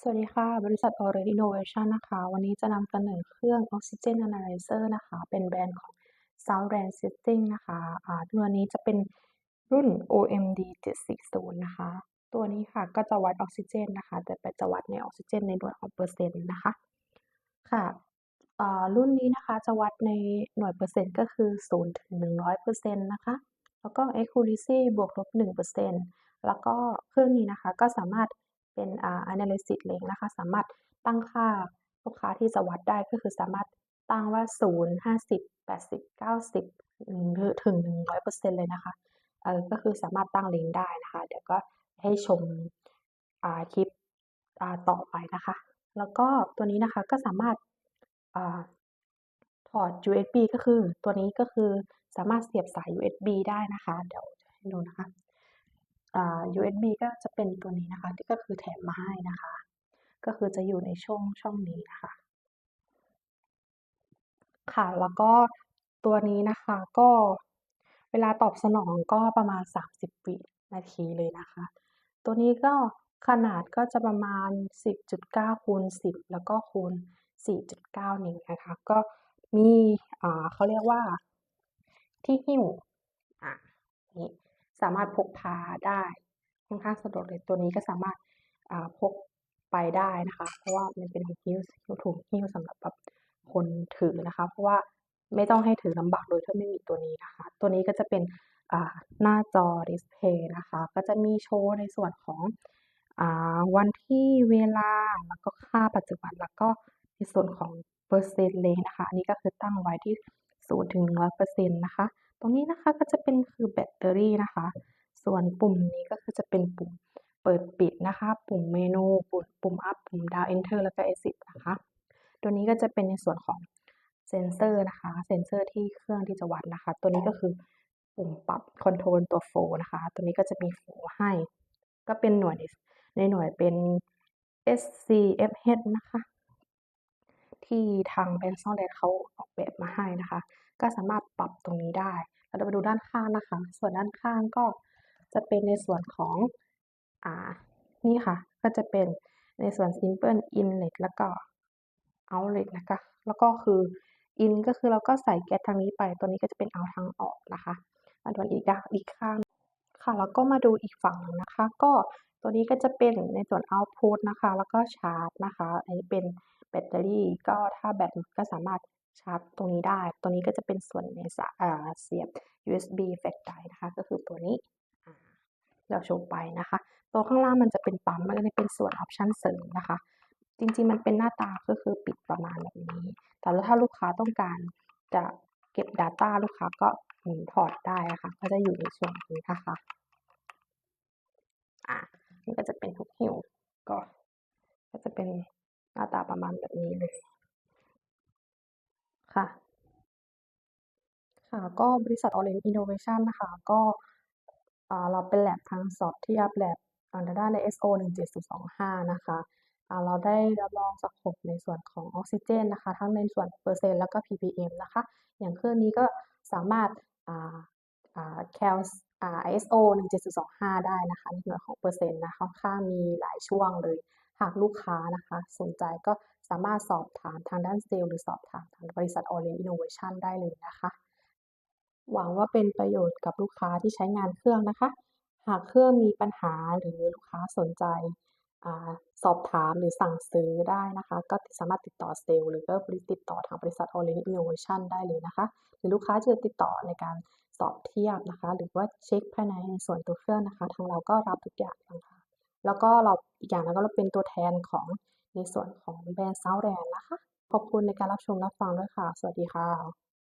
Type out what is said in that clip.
สวัสดีค่ะ บริษัท Orange Innovation นะคะ วันนี้จะนำเสนอเครื่อง Oxygen Analyzer นะคะ เป็นแบรนด์ของ Soundland System นะคะอ่าตัวนี้จะเป็นรุ่น OMD 740 นะคะ ตัวนี้ค่ะก็จะวัดออกซิเจนนะคะ แต่เป็นจะวัดในออกซิเจนในหน่วยของเปอร์เซ็นต์นะคะ ค่ะรุ่นนี้นะคะจะวัดในหน่วยเปอร์เซ็นต์ก็คือ 0 ถึง 100%นะคะ แล้วก็ accuracy บวกลบ1%แล้วก็เครื่องนี้นะคะก็สามารถ เป็นอ่า analysis เลยนะคะ สามารถตั้งค่าลูกค้าที่จะวัดได้ก็คือสามารถตั้งว่า 0 50 80 90หรือถึง 100%เลยนะคะเออก็คือสามารถตั้งเลนได้นะคะ เดี๋ยวก็ให้ชมคลิปต่อไปนะคะ แล้วก็ตัวนี้นะคะก็สามารถอาถอด USB ก็คือตัวนี้ก็คือสามารถเสียบสาย USB ได้นะคะ เดี๋ยวให้ดูนะคะ USB ก็จะเป็นตัวนี้นะคะ ที่ก็คือแถมมาให้นะคะ ก็คือจะอยู่ในช่องช่องนี้นะคะ ค่ะแล้วก็ตัวนี้นะคะก็เวลาตอบสนองก็ประมาณ 30 วินาทีเลยนะคะ ตัวนี้ก็ขนาดก็จะประมาณ 10.9คูณ10 แล้วก็คูณ 4.9 นิ้วนะคะ ก็มีเขาเรียกว่าที่หิ้วอ่านี่ สามารถพกพาได้ค่อนข้างสะดวกเลยตัวนี้ก็สามารถพกไปได้นะคะ เพราะว่ามันเป็นถุงหิ้วถุงหิ้วสำหรับแบบคนถือนะคะ เพราะว่าไม่ต้องให้ถือลำบากโดยถ้าไม่มีตัวนี้นะคะ ตัวนี้ก็จะเป็นหน้าจอดิสเพย์นะคะ ก็จะมีโชว์ในส่วนของอวันที่เวลาแล้วก็ค่าปัจจุบันแล้วก็ในส่วนของเปอร์เซ็นต์เลยนะคะ อันนี้ก็คือตั้งไว้ที่0ถึง100%นะคะ รงนี้นะคะก็จะเป็นคือแบตเตอรี่นะคะ ส่วนปุ่มนี้ก็คือจะเป็นปุ่มเปิดปิดนะคะ ปุ่มเมนูปุ่มปุ่ม up ปุ่ม down enter แล้วก็ exit นะคะ ตัวนี้ก็จะเป็นในส่วนของเซนเซอร์นะคะ เซนเซอร์ที่เครื่องที่จะวัดนะคะ ตัวนี้ก็คือปุ่มปรับคอนโทรลตัวโฟนะคะ ตัวนี้ก็จะมีโฟให้ ก็เป็นหน่วยในหน่วยเป็น SCFH นะคะ ที่ทางแบรนด์ Soundland เขาออกแบบมาให้นะคะ ก็สามารถปรับตรงนี้ได้ เราจะมาดูด้านข้างนะคะ ส่วนด้านข้างก็จะเป็นในส่วนของอ่านี่ค่ะ ก็จะเป็นในส่วน Simple Inlet แล้วก็ Outlet นะคะ แล้วก็คือ In ก็คือเราก็ใส่แก๊สทางนี้ไป ตัวนี้ก็จะเป็น Out ทางออกนะคะมาดูอีกด้านอีกข้างค่ะ แล้วก็มาดูอีกฝั่งนะคะ ก็ตัวนี้ก็จะเป็นในส่วน Output นะคะ แล้วก็ชาร์จนะคะ อันนี้เป็นแบตเตอรี่ ก็ถ้าแบตก็สามารถ ชาร์จตรงนี้ได้ ตัวนี้ก็จะเป็นส่วนในสเสียบ USB Flash Drive นะคะ ก็คือตัวนี้เราโชว์ไปนะคะ ตัวข้างล่างมันจะเป็นปั๊ม มันก็จะเป็นส่วนออปชันเสริมนะคะ จริงๆ มันเป็นหน้าตาก็คือปิดประมาณแบบนี้ แต่ถ้าลูกค้าต้องการจะเก็บ Data ลูกค้าก็ถอดได้นะคะ ก็จะอยู่ในส่วนนี้นะคะ อ่านี่ก็จะเป็นทุกหิ้วก็ ก็จะเป็นหน้าตาประมาณแบบนี้เลย ค่ะ ค่ะ ก็บริษัท Orange Innovation นะคะ ก็ อ่า เราเป็น lab ทาง Softiab Lab อ่าในด้านใน ISO 17025 นะคะอ่าเราได้รับรองสโคปในส่วนของออกซิเจนนะคะ ทั้งในส่วนเปอร์เซ็นต์แล้วก็ ppm นะคะ อย่างเครื่องนี้ก็สามารถ อ่า อ่า cal อ่า ISO 17025 ได้นะคะ ในส่วนของเปอร์เซ็นต์นะคะค่อนข้างมีหลายช่วงเลย หากลูกค้านะคะสนใจก็สามารถสอบถามทางด้านเซลล์หรือสอบถามทางบริษัท Orange Innovation ได้เลยนะคะ หวังว่าเป็นประโยชน์กับลูกค้าที่ใช้งานเครื่องนะคะ หากเครื่องมีปัญหาหรือลูกค้าสนใจอสอบถามหรือสั่งซื้อได้นะคะ ก็สามารถติดต่อเซลล์หรือก็ติดต่อทางบริษัท Orange Innovation ได้เลยนะคะ หรือลูกค้าจะติดต่อในการสอบเทียบนะคะ หรือว่าเช็กภายในส่วนตัวเครื่องนะคะ ทางเราก็รับทุกอย่างนะคะ แล้วก็เราอีกอย่างหนึ่งก็เราเป็นตัวแทนของในส่วนของแบรนด์เซาแรนนะคะ ขอบคุณในการรับชมรับฟังด้วยค่ะ สวัสดีค่ะ